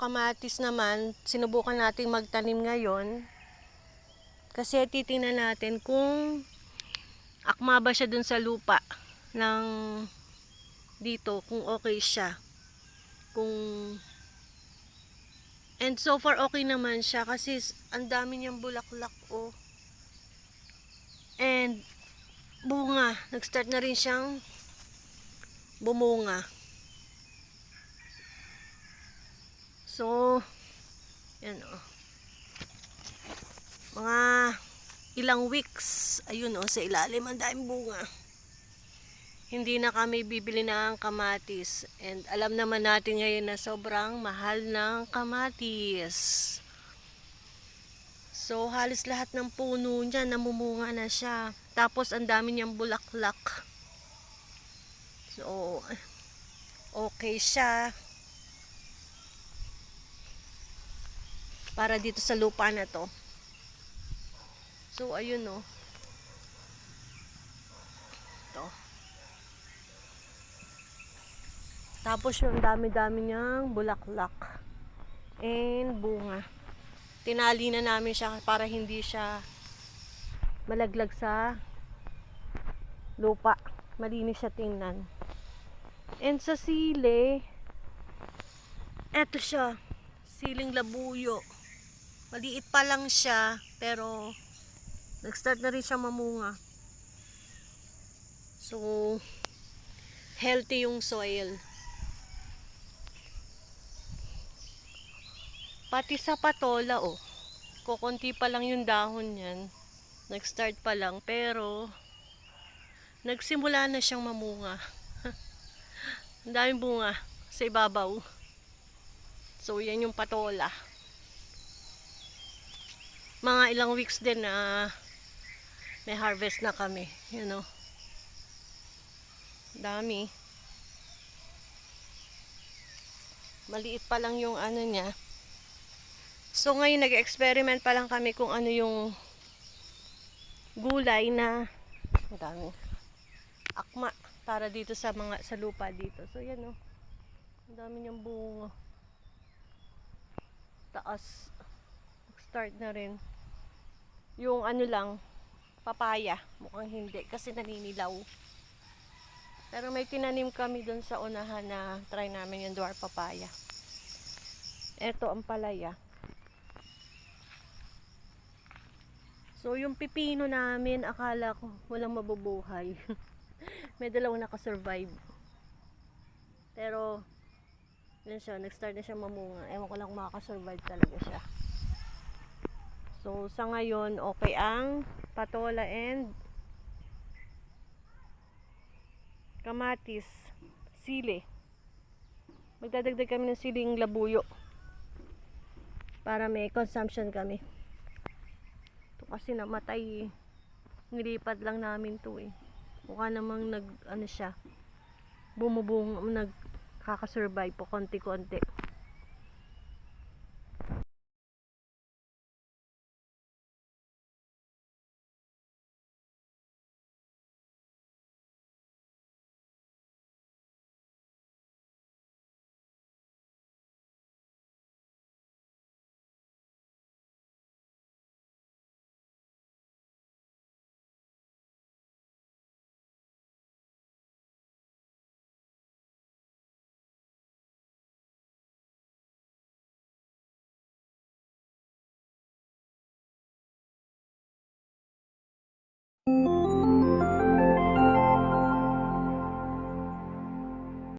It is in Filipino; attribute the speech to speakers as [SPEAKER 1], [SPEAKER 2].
[SPEAKER 1] kamatis naman, sinubukan natin magtanim ngayon. Kasi titingnan natin kung akma ba siya dun sa lupa ng dito, kung okay siya. Kung And so far okay naman siya kasi ang dami niyang bulaklak oh. And bunga, nag-start na rin siyang bumunga. So, yan oh. Mga ilang weeks, ayun oh, sa ilalim ang daming bunga. Hindi na kami bibili ng kamatis. And alam naman natin ngayon na sobrang mahal ng kamatis. So, halos lahat ng puno niya, namumunga na siya. Tapos, ang dami niyang bulaklak. So, okay siya. Para dito sa lupa na to. So, ayun no. Ito. Tapos yung dami-dami niyang bulaklak. And bunga. Tinali na namin siya para hindi siya malaglag sa lupa. Malinis siya tingnan. And sa sili, eto siya. Siling labuyo. Maliit pa lang siya, pero nag-start na rin siya mamunga. So, healthy yung soil. Pati sa patola, oh. Kukunti pa lang yung dahon niyan. Nag-start pa lang, pero nagsimula na siyang mamunga. Ang daming bunga sa ibabaw. So, yan yung patola. Mga ilang weeks din na may harvest na kami. You know. Dami. Maliit pa lang yung ano niya. So ngayon nag-experiment pa lang kami kung ano yung gulay na dami akma para dito sa mga sa lupa dito. So yan oh. Dami niyang bunga. Taas. Start na rin. Yung ano lang papaya, mukhang hindi kasi naninilaw. Pero may tinanim kami doon sa unahan na try namin yung dwarf papaya. Ito ang palaya. So, yung pipino namin, akala ko walang mabubuhay. May dalawang nakasurvive. Pero, yun siya, nag-start na siya mamunga. Ewan ko lang makakasurvive talaga siya. So, sa ngayon, okay ang patola and kamatis, sili. Magdadagdag kami ng siling labuyo para may consumption kami. Ito kasi namatay eh. Nilipat lang namin to eh. Mukha namang nag, ano siya, bumubung, nagkakasurvive po konti-konti.